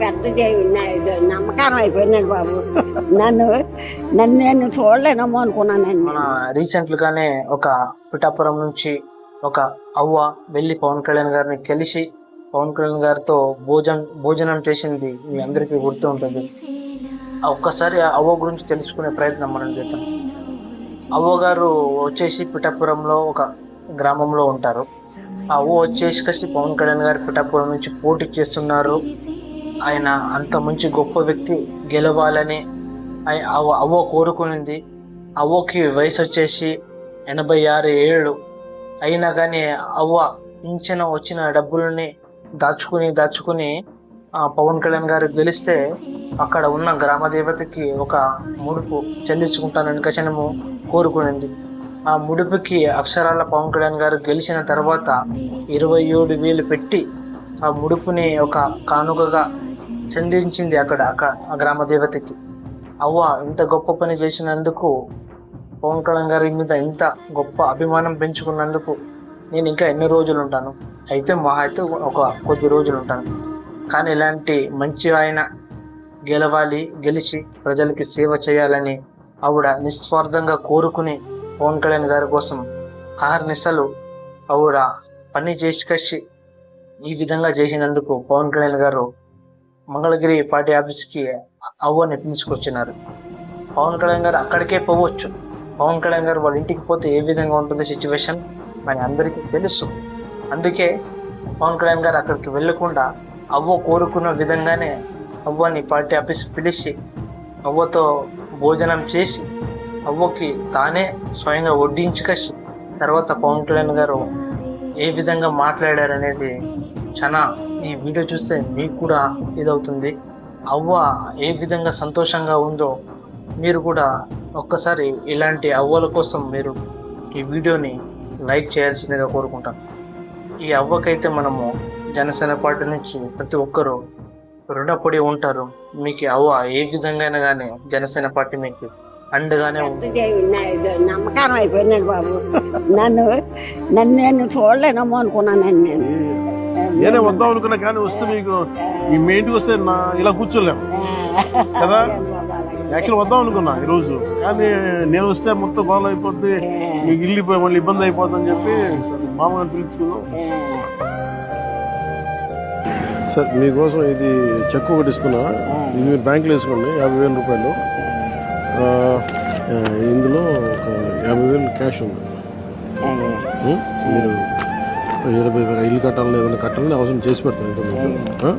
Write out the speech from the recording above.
పెద్ద నమ్మకారం అయిపోయిందండి బాబు. నన్ను నన్ను నేను చూడలేనమ్మో అనుకున్నానండి. మన రీసెంట్ గానే ఒక పిఠాపురం నుంచి ఒక అవ్వ వెళ్ళి పవన్ కళ్యాణ్ గారిని కలిసి పవన్ కళ్యాణ్ గారితో భోజనం భోజనం చేసింది మీ అందరికీ గుర్తు ఉంటుంది. ఒక్కసారి ఆ అవ్వ గురించి తెలుసుకునే ప్రయత్నం మనం చేద్దాం. అవ్వ గారు వచ్చేసి పిఠాపురంలో ఒక గ్రామంలో ఉంటారు. ఆ అవ్వ వచ్చేసి కలిసి పవన్ కళ్యాణ్ గారు పిఠాపురం నుంచి పోటీ చేస్తున్నారు. ఆయన అంత మంచి గొప్ప వ్యక్తి గెలవాలని ఆయ- అవ్వ అవ్వ కోరుకునింది. అవ్వకి వయసు వచ్చేసి ఎనభై ఆరు ఏళ్ళు. అయినా కానీ అవ్వ ఇంచిన వచ్చిన డబ్బులని దాచుకుని దాచుకుని ఆ, పవన్ కళ్యాణ్ గారు గెలిస్తే అక్కడ ఉన్న గ్రామ దేవతకి ఒక ముడుపు చెల్లించుకుంటానని కచనము కోరుకునింది. ఆ ముడుపుకి అక్షరాల పవన్ కళ్యాణ్ గారు గెలిచిన తర్వాత ఇరవై ఏడు వేలు పెట్టి ఆ ముడుపుని ఒక కానుకగా చెందించింది అక్కడ ఆ గ్రామ దేవతకి. అవ్వ ఇంత గొప్ప పని చేసినందుకు పవన్ కళ్యాణ్ గారి మీద ఇంత గొప్ప అభిమానం పెంచుకున్నందుకు నేను ఇంకా ఎన్ని రోజులు ఉంటాను అయితే మా అయితే ఒక కొద్ది రోజులు ఉంటాను కానీ ఇలాంటి మంచి ఆయన గెలవాలి గెలిచి ప్రజలకి సేవ చేయాలని ఆవిడ నిస్వార్థంగా కోరుకుని పవన్ కళ్యాణ్ గారి కోసం ఆహర్నిశలు ఆవిడ పని చేసి కసి ఈ విధంగా చేసినందుకు పవన్ కళ్యాణ్ గారు మంగళగిరి పార్టీ ఆఫీస్కి అవ్వని పిలుచుకొచ్చినారు పవన్ కళ్యాణ్ గారు అక్కడికే పోవచ్చు. పవన్ కళ్యాణ్ గారు వాళ్ళ ఇంటికి పోతే ఏ విధంగా ఉంటుందో సిచ్యువేషన్ మరి అందరికీ తెలుసు. అందుకే పవన్ కళ్యాణ్ గారు అక్కడికి వెళ్ళకుండా అవ్వ కోరుకున్న విధంగానే అవ్వని పార్టీ ఆఫీస్ పిలిచి అవ్వతో భోజనం చేసి అవ్వకి తానే స్వయంగా వడ్డించుకొచ్చి తర్వాత పవన్ కళ్యాణ్ గారు ఏ విధంగా మాట్లాడారు అనేది చాలా ఈ వీడియో చూస్తే మీకు కూడా ఇదవుతుంది. అవ్వ ఏ విధంగా సంతోషంగా ఉందో మీరు కూడా ఒక్కసారి ఇలాంటి అవ్వల కోసం మీరు ఈ వీడియోని లైక్ చేయాల్సిందిగా కోరుకుంటాను ఈ అవ్వకైతే మనము జనసేన పార్టీ నుంచి ప్రతి ఒక్కరూ రుణపడి ఉంటారు. మీకు అవ్వ ఏ విధంగా అయినా కానీ జనసేన పార్టీ మీకు అండగానే నమ్మకారం అయిపోయిందండి బాబు. నన్ను నన్ను నేను చూడలేనమ్మో అనుకున్నానండి నేను. నేనే వద్దాం అనుకున్నా కానీ వస్తే మీకు మీ మీ ఇంటికి వస్తే నా ఇలా కూర్చోలేము కదా? యాక్చువల్ వద్దాం అనుకున్నా ఈరోజు. కానీ నేను వస్తే మొత్తం గోల అయిపోద్ది మీకు ఇల్లు పోయి మళ్ళీ ఇబ్బంది అయిపోతుందని చెప్పి సరే మామగారిని పిలుచుకుందాం. సార్ మీకోసం ఇది చెక్ ఒకటి ఇస్తున్నా. ఇది మీరు బ్యాంకులో వేసుకోండి యాభై వేల రూపాయలు. క్యాష్ ఉంది? మీరు ఇరవై ఇల్లు కట్టాలని ఏదైనా కట్టాలని అవసరం చేసి పెడతాను